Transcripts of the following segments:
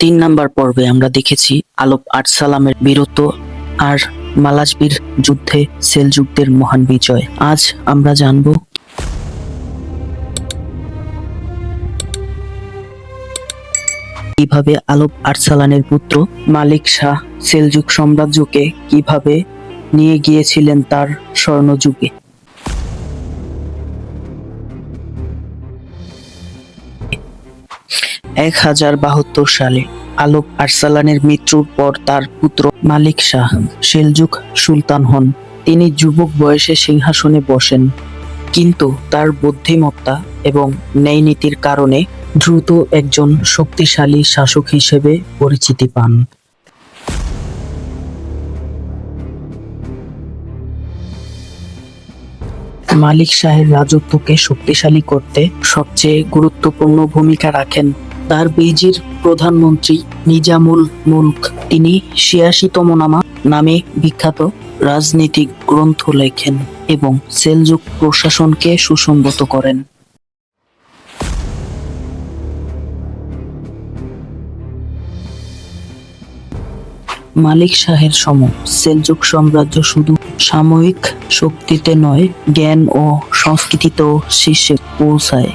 তিন নাম্বার পর্বে আমরা দেখেছি আলপ আরসালামের বীরত্ব আর মালাজবির যুদ্ধে সেলজুকদের মহান বিজয়। আজ আমরা জানব কীভাবে আলপ আরসালানের পুত্র মালিক শাহ সেলজুক সাম্রাজ্যকে কীভাবে নিয়ে গিয়েছিলেন তার স্বর্ণযুগে। এক হাজার বাহাত্তর সালে আলোক আরসালানের মৃত্যুর পর তার পুত্র মালিক শাহ সেলজুক সুলতান হন। তিনি যুবক বয়সে সিংহাসনে বসেন। কিন্তু তার বুদ্ধিমত্তা এবং ন্যায় নীতির কারণে দ্রুত একজন শক্তিশালী শাসক হিসেবে পরিচিতি পান। মালিক শাহের রাজত্বকে শক্তিশালী করতে সবচেয়ে গুরুত্বপূর্ণ ভূমিকা রাখেন তার বেজির প্রধানমন্ত্রী নিজামুল মুলক। তিনি ছিয়াশিতম নামা নামে বিখ্যাত রাজনৈতিক গ্রন্থ লেখেন এবং সেলজুক প্রশাসনকে সুসংগত করেন। মালিক শাহের সময় সেলজুক সাম্রাজ্য শুধু সাময়িক শক্তিতে নয়, জ্ঞান ও সংস্কৃতিতেও শীর্ষে পৌঁছায়।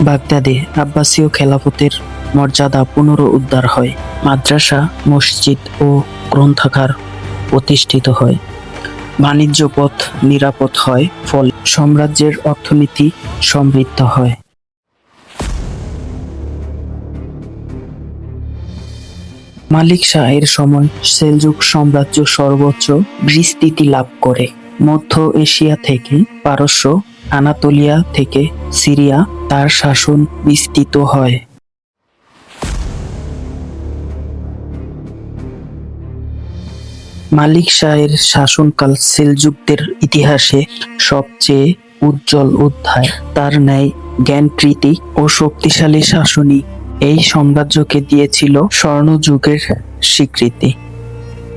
বাগদাদে আব্বাসীয় খেলাফতের মর্যাদা পুনরুদ্ধার হয়। মাদ্রাসা, মসজিদ ও গ্রন্থাগার প্রতিষ্ঠিত হয়। বাণিজ্য পথ নিরাপদ হয়, ফলে সাম্রাজ্যের অর্থনীতি সমৃদ্ধ হয়। মালিক শাহের সময় সেলজুক সাম্রাজ্য সর্বোচ্চ বিস্তৃতি লাভ করে। মধ্য এশিয়া থেকে পারস্য আনাতোলিয়া থেকে সিরিয়া তার শাসন বিস্তৃত হয়। মালিক শাহের শাসনকাল সেলজুকদের ইতিহাসে সবচেয়ে উজ্জ্বল অধ্যায়। তার ন্যায় জ্ঞানকৃতি ও শক্তিশালী শাসনই এই সাম্রাজ্যকে দিয়েছিল স্বর্ণযুগের স্বীকৃতি।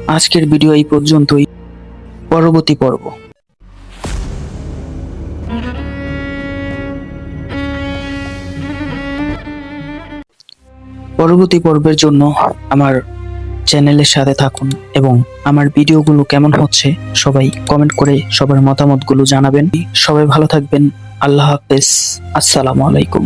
আজকের ভিডিও এই পর্যন্তই। পরবর্তী পর্ব। পরবর্তী পর্বের জন্য আমার চ্যানেলের সাথে থাকুন এবং আমার ভিডিওগুলো কেমন হচ্ছে সবাই কমেন্ট করে সবার মতামতগুলো জানাবেন। সবাই ভালো থাকবেন। আল্লাহ হাফেজ। আসসালামু আলাইকুম।